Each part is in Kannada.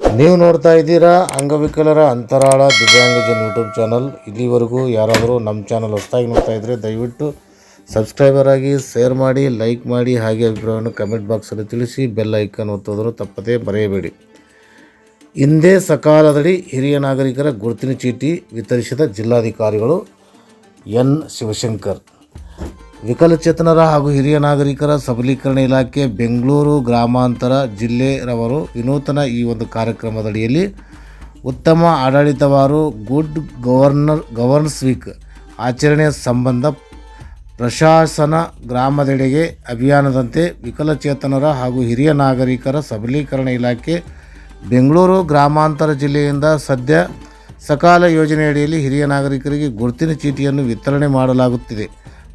ನೀವು ನೋಡ್ತಾ ಇದ್ದೀರಾ ಅಂಗವಿಕಲರ ಅಂತರಾಳ ದಿವ್ಯಾಂಗಜನ್ ಯೂಟ್ಯೂಬ್ ಚಾನಲ್. ಇಲ್ಲಿವರೆಗೂ ಯಾರಾದರೂ ನಮ್ಮ ಚಾನಲ್ ಹೊಸದಾಗಿ ನೋಡ್ತಾ ಇದ್ದರೆ ದಯವಿಟ್ಟು ಸಬ್ಸ್ಕ್ರೈಬರ್ ಆಗಿ, ಶೇರ್ ಮಾಡಿ, ಲೈಕ್ ಮಾಡಿ, ಹಾಗೆ ಅಭಿಪ್ರಾಯವನ್ನು ಕಮೆಂಟ್ ಬಾಕ್ಸಲ್ಲಿ ತಿಳಿಸಿ, ಬೆಲ್ ಐಕನ್ ಒತ್ತೋದ್ರು ತಪ್ಪದೇ ಮರೆಯಬೇಡಿ. ಹಿಂದೆ ಸಕಾಲದಡಿ ಹಿರಿಯ ನಾಗರಿಕರ ಗುರುತಿನ ಚೀಟಿ ವಿತರಿಸಿದ ಜಿಲ್ಲಾಧಿಕಾರಿಗಳು ಎನ್. ಶಿವಶಂಕರ್. ವಿಕಲಚೇತನರ ಹಾಗೂ ಹಿರಿಯ ನಾಗರಿಕರ ಸಬಲೀಕರಣ ಇಲಾಖೆ ಬೆಂಗಳೂರು ಗ್ರಾಮಾಂತರ ಜಿಲ್ಲೆರವರು ವಿನೂತನ ಈ ಒಂದು ಕಾರ್ಯಕ್ರಮದಡಿಯಲ್ಲಿ ಉತ್ತಮ ಆಡಳಿತವಾರು ಗುಡ್ ಗವರ್ನರ್ ಗವರ್ನ್ಸ್ ವೀಕ್ ಆಚರಣೆ ಸಂಬಂಧ ಪ್ರಶಾಸನ ಗ್ರಾಮದೆಡೆಗೆ ಅಭಿಯಾನದಂತೆ ವಿಕಲಚೇತನರ ಹಾಗೂ ಹಿರಿಯ ನಾಗರಿಕರ ಸಬಲೀಕರಣ ಇಲಾಖೆ ಬೆಂಗಳೂರು ಗ್ರಾಮಾಂತರ ಜಿಲ್ಲೆಯಿಂದ ಸದ್ಯ ಸಕಾಲ ಯೋಜನೆಯಡಿಯಲ್ಲಿ ಹಿರಿಯ ನಾಗರಿಕರಿಗೆ ಗುರುತಿನ ಚೀಟಿಯನ್ನು ವಿತರಣೆ ಮಾಡಲಾಗುತ್ತಿದೆ.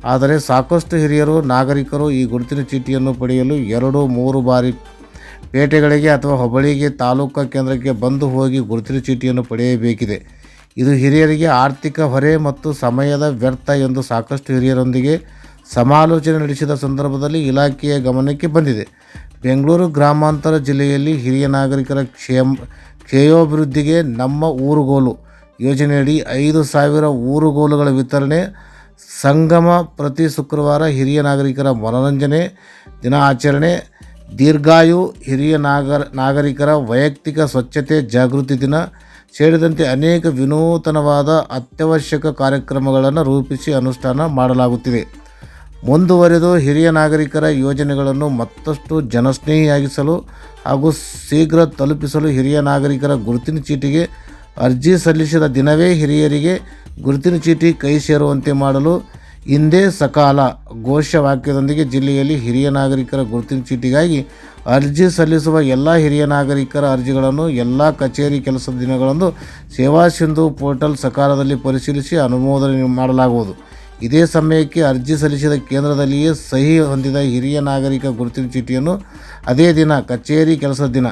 ಆದರೆ ಸಾಕಷ್ಟು ಹಿರಿಯರು, ನಾಗರಿಕರು ಈ ಗುರುತಿನ ಚೀಟಿಯನ್ನು ಪಡೆಯಲು ಎರಡು, ಮೂರು ಬಾರಿ ಪೇಟೆಗಳಿಗೆ ಅಥವಾ ಹೋಬಳಿಗೆ, ತಾಲೂಕಾ ಕೇಂದ್ರಕ್ಕೆ ಬಂದು ಹೋಗಿ ಗುರುತಿನ ಚೀಟಿಯನ್ನು ಪಡೆಯಬೇಕಿದೆ. ಇದು ಹಿರಿಯರಿಗೆ ಆರ್ಥಿಕ ಹೊರೆ ಮತ್ತು ಸಮಯದ ವ್ಯರ್ಥ ಎಂದು ಸಾಕಷ್ಟು ಹಿರಿಯರೊಂದಿಗೆ ಸಮಾಲೋಚನೆ ನಡೆಸಿದ ಸಂದರ್ಭದಲ್ಲಿ ಇಲಾಖೆಯ ಗಮನಕ್ಕೆ ಬಂದಿದೆ. ಬೆಂಗಳೂರು ಗ್ರಾಮಾಂತರ ಜಿಲ್ಲೆಯಲ್ಲಿ ಹಿರಿಯ ನಾಗರಿಕರ ಕ್ಷೇಮ, ಕ್ಷೇಯೋಭಿವೃದ್ಧಿಗೆ ನಮ್ಮ ಊರುಗೋಲು ಯೋಜನೆಯಡಿ ಐದು ಸಾವಿರ ಊರುಗೋಲುಗಳ ವಿತರಣೆ ಸಂಗಮ ಪ್ರತಿ ಶುಕ್ರವಾರ ಹಿರಿಯ ನಾಗರಿಕರ ಮನೋರಂಜನೆ, ದಿನ ಆಚರಣೆ, ದೀರ್ಘಾಯು ಹಿರಿಯ ನಾಗರ ನಾಗರಿಕರ ವೈಯಕ್ತಿಕ ಸ್ವಚ್ಛತೆ ಜಾಗೃತಿ ದಿನ ಸೇರಿದಂತೆ ಅನೇಕ ವಿನೂತನವಾದ ಅತ್ಯವಶ್ಯಕ ಕಾರ್ಯಕ್ರಮಗಳನ್ನು ರೂಪಿಸಿ ಅನುಷ್ಠಾನ ಮಾಡಲಾಗುತ್ತಿದೆ. ಮುಂದುವರೆದು ಹಿರಿಯ ನಾಗರಿಕರ ಯೋಜನೆಗಳನ್ನು ಮತ್ತಷ್ಟು ಜನಸ್ನೇಹಿಯಾಗಿಸಲು ಹಾಗೂ ಶೀಘ್ರ ತಲುಪಿಸಲು ಹಿರಿಯ ನಾಗರಿಕರ ಗುರುತಿನ ಚೀಟಿಗೆ ಅರ್ಜಿ ಸಲ್ಲಿಸಿದ ದಿನವೇ ಹಿರಿಯರಿಗೆ ಗುರುತಿನ ಚೀಟಿ ಕೈ ಸೇರುವಂತೆ ಮಾಡಲು ಹಿಂದೆ ಸಕಾಲ ಘೋಷವಾಕ್ಯದೊಂದಿಗೆ ಜಿಲ್ಲೆಯಲ್ಲಿ ಹಿರಿಯ ನಾಗರಿಕರ ಗುರುತಿನ ಚೀಟಿಗಾಗಿ ಅರ್ಜಿ ಸಲ್ಲಿಸುವ ಎಲ್ಲ ಹಿರಿಯ ನಾಗರಿಕರ ಅರ್ಜಿಗಳನ್ನು ಎಲ್ಲ ಕಚೇರಿ ಕೆಲಸದ ದಿನಗಳಂದು ಸೇವಾ ಸಿಂಧು ಪೋರ್ಟಲ್ ಸಕಾಲದಲ್ಲಿ ಪರಿಶೀಲಿಸಿ ಅನುಮೋದನೆ ಮಾಡಲಾಗುವುದು. ಇದೇ ಸಮಯಕ್ಕೆ ಅರ್ಜಿ ಸಲ್ಲಿಸಿದ ಕೇಂದ್ರದಲ್ಲಿಯೇ ಸಹಿ ಹೊಂದಿದ ಹಿರಿಯ ನಾಗರಿಕ ಗುರುತಿನ ಚೀಟಿಯನ್ನು ಅದೇ ದಿನ ಕಚೇರಿ ಕೆಲಸದ ದಿನ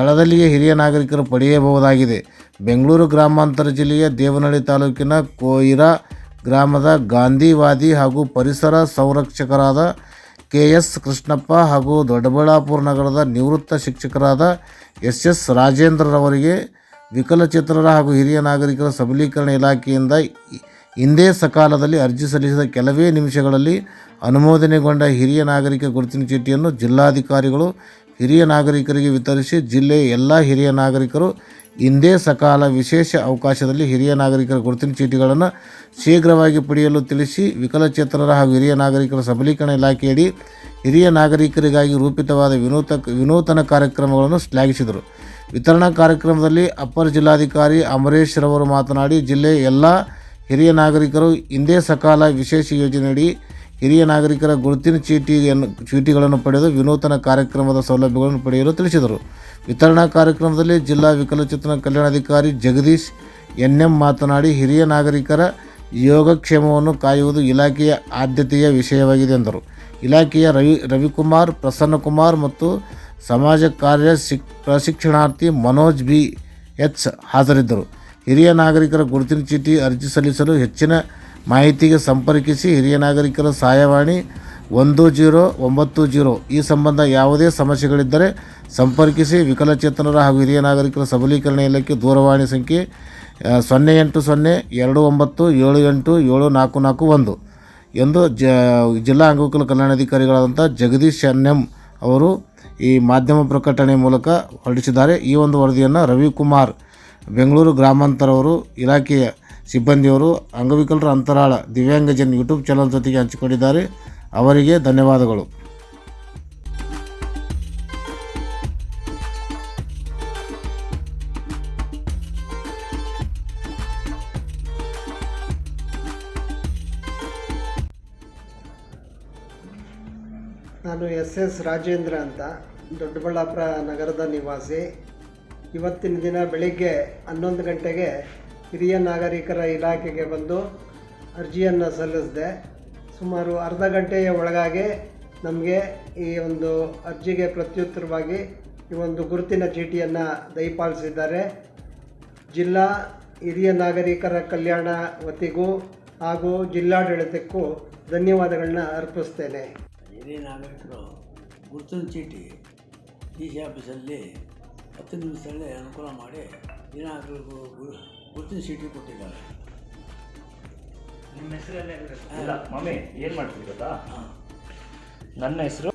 ಸ್ಥಳದಲ್ಲಿಯೇ ಹಿರಿಯ ನಾಗರಿಕರು ಪಡೆಯಬಹುದಾಗಿದೆ. ಬೆಂಗಳೂರು ಗ್ರಾಮಾಂತರ ಜಿಲ್ಲೆಯ ದೇವನಹಳ್ಳಿ ತಾಲೂಕಿನ ಕೋಯಿರಾ ಗ್ರಾಮದ ಗಾಂಧಿವಾದಿ ಹಾಗೂ ಪರಿಸರ ಸಂರಕ್ಷಕರಾದ ಕೆ ಎಸ್ ಕೃಷ್ಣಪ್ಪ ಹಾಗೂ ದೊಡ್ಡಬಳ್ಳಾಪುರ ನಗರದ ನಿವೃತ್ತ ಶಿಕ್ಷಕರಾದ ಎಸ್ ಎಸ್ ರಾಜೇಂದ್ರರವರಿಗೆ ವಿಕಲಚೇತನರ ಹಾಗೂ ಹಿರಿಯ ನಾಗರಿಕರ ಸಬಲೀಕರಣ ಇಲಾಖೆಯಿಂದ ಹಿಂದೆ ಸಕಾಲದಲ್ಲಿ ಅರ್ಜಿ ಸಲ್ಲಿಸಿದ ಕೆಲವೇ ನಿಮಿಷಗಳಲ್ಲಿ ಅನುಮೋದನೆಗೊಂಡ ಹಿರಿಯ ನಾಗರಿಕ ಗುರುತಿನ ಚೀಟಿಯನ್ನು ಜಿಲ್ಲಾಧಿಕಾರಿಗಳು ಹಿರಿಯ ನಾಗರಿಕರಿಗೆ ವಿತರಿಸಿ ಜಿಲ್ಲೆಯ ಎಲ್ಲ ಹಿರಿಯ ನಾಗರಿಕರು ಇಂದೇ ಸಕಾಲ ವಿಶೇಷ ಅವಕಾಶದಲ್ಲಿ ಹಿರಿಯ ನಾಗರಿಕರ ಗುರುತಿನ ಚೀಟಿಗಳನ್ನು ಶೀಘ್ರವಾಗಿ ಪಡೆಯಲು ತಿಳಿಸಿ ವಿಕಲಚೇತನರ ಹಾಗೂ ಹಿರಿಯ ನಾಗರಿಕರ ಸಬಲೀಕರಣ ಇಲಾಖೆಯಡಿ ಹಿರಿಯ ನಾಗರಿಕರಿಗಾಗಿ ರೂಪಿತವಾದ ವಿನೂತ ವಿನೂತನ ಕಾರ್ಯಕ್ರಮಗಳನ್ನು ಶ್ಲಾಘಿಸಿದರು. ವಿತರಣಾ ಕಾರ್ಯಕ್ರಮದಲ್ಲಿ ಅಪ್ಪರ್ ಜಿಲ್ಲಾಧಿಕಾರಿ ಅಮರೇಶ್ ರವರು ಮಾತನಾಡಿ ಜಿಲ್ಲೆಯ ಎಲ್ಲ ಹಿರಿಯ ನಾಗರಿಕರು ಇಂದೇ ಸಕಾಲ ವಿಶೇಷ ಯೋಜನೆಯಡಿ ಹಿರಿಯ ನಾಗರಿಕರ ಗುರುತಿನ ಚೀಟಿಯನ್ನು ಚೀಟಿಗಳನ್ನು ಪಡೆದು ವಿನೂತನ ಕಾರ್ಯಕ್ರಮದ ಸೌಲಭ್ಯಗಳನ್ನು ಪಡೆಯಲು ತಿಳಿಸಿದರು. ವಿತರಣಾ ಕಾರ್ಯಕ್ರಮದಲ್ಲಿ ಜಿಲ್ಲಾ ವಿಕಲಚೇತನ ಕಲ್ಯಾಣಾಧಿಕಾರಿ ಜಗದೀಶ್ ಎನ್ ಎಂ ಮಾತನಾಡಿ, ಹಿರಿಯ ನಾಗರಿಕರ ಯೋಗಕ್ಷೇಮವನ್ನು ಕಾಯುವುದು ಇಲಾಖೆಯ ಆದ್ಯತೆಯ ವಿಷಯವಾಗಿದೆ ಎಂದರು. ಇಲಾಖೆಯ ರವಿ, ರವಿಕುಮಾರ್, ಪ್ರಸನ್ನಕುಮಾರ್ ಮತ್ತು ಸಮಾಜ ಕಾರ್ಯ ಶಿಕ್, ಪ್ರಶಿಕ್ಷಣಾರ್ಥಿ ಮನೋಜ್ ಬಿ ಎಚ್ ಹಾಜರಿದ್ದರು. ಹಿರಿಯ ನಾಗರಿಕರ ಗುರುತಿನ ಚೀಟಿ ಅರ್ಜಿ ಸಲ್ಲಿಸಲು ಹೆಚ್ಚಿನ ಮಾಹಿತಿಗೆ ಸಂಪರ್ಕಿಸಿ ಹಿರಿಯ ನಾಗರಿಕರ ಸಹಾಯವಾಣಿ ಒಂದು ಜೀರೋ ಒಂಬತ್ತು ಜೀರೋ. ಈ ಸಂಬಂಧ ಯಾವುದೇ ಸಮಸ್ಯೆಗಳಿದ್ದರೆ ಸಂಪರ್ಕಿಸಿ ವಿಕಲಚೇತನರ ಹಾಗೂ ಹಿರಿಯ ನಾಗರಿಕರ ಸಬಲೀಕರಣ ಇಲಾಖೆ ದೂರವಾಣಿ ಸಂಖ್ಯೆ ಸೊನ್ನೆ ಎಂಟು ಸೊನ್ನೆ ಎರಡು ಒಂಬತ್ತು ಏಳು ಎಂಟು ಏಳು ನಾಲ್ಕು ನಾಲ್ಕು ಒಂದು ಎಂದು ಜ, ಜಿಲ್ಲಾ ಅಂಗವಿಕಲ ಕಲ್ಯಾಣಾಧಿಕಾರಿಗಳಾದಂಥ ಜಗದೀಶ್ ಎನ್ ಅವರು ಈ ಮಾಧ್ಯಮ ಪ್ರಕಟಣೆ ಮೂಲಕ ಹೊರಡಿಸಿದ್ದಾರೆ. ಈ ಒಂದು ವರದಿಯನ್ನು ರವಿಕುಮಾರ್ ಬೆಂಗಳೂರು ಗ್ರಾಮಾಂತರವರು ಇಲಾಖೆಯ ಸಿಬ್ಬಂದಿಯವರು ಅಂಗವಿಕಲರ ಅಂತರಾಳ ದಿವ್ಯಾಂಗಜನ್ ಯೂಟ್ಯೂಬ್ ಚಾನಲ್ ಜೊತೆಗೆ ಹಂಚಿಕೊಂಡಿದ್ದಾರೆ. ಅವರಿಗೆ ಧನ್ಯವಾದಗಳು. ನಾನು ಎಸ್ ಎಸ್ ರಾಜೇಂದ್ರ ಅಂತ, ದೊಡ್ಡಬಳ್ಳಾಪುರ ನಗರದ ನಿವಾಸಿ. ಇವತ್ತಿನ ದಿನ ಬೆಳಿಗ್ಗೆ ಹನ್ನೊಂದು ಗಂಟೆಗೆ ಹಿರಿಯ ನಾಗರಿಕರ ಇಲಾಖೆಗೆ ಬಂದು ಅರ್ಜಿಯನ್ನು ಸಲ್ಲಿಸಿದೆ. ಸುಮಾರು ಅರ್ಧ ಗಂಟೆಯ ಒಳಗಾಗಿ ನಮಗೆ ಈ ಒಂದು ಅರ್ಜಿಗೆ ಪ್ರತ್ಯುತ್ತರವಾಗಿ ಈ ಒಂದು ಗುರುತಿನ ಚೀಟಿಯನ್ನು ದಯಪಾಲಿಸಿದ್ದಾರೆ. ಜಿಲ್ಲಾ ಹಿರಿಯ ನಾಗರಿಕರ ಕಲ್ಯಾಣ ವತಿಗೂ ಹಾಗೂ ಜಿಲ್ಲಾಡಳಿತಕ್ಕೂ ಧನ್ಯವಾದಗಳನ್ನ ಹತ್ತು ನಿಮಿಷದಲ್ಲೇ ಅನುಕೂಲ ಮಾಡಿ ದಿನಾಗಲೂ ಗುರುತಿನ ಚೀಟಿ ಕೊಟ್ಟಿದ್ದಾರೆ. ನಿಮ್ಮ ಹೆಸರಲ್ಲೇ ಇಲ್ಲ ಮಮ್ಮಿ ಏನು ಮಾಡ್ತೀವಿ ಗೊತ್ತಾ? ನನ್ನ ಹೆಸರು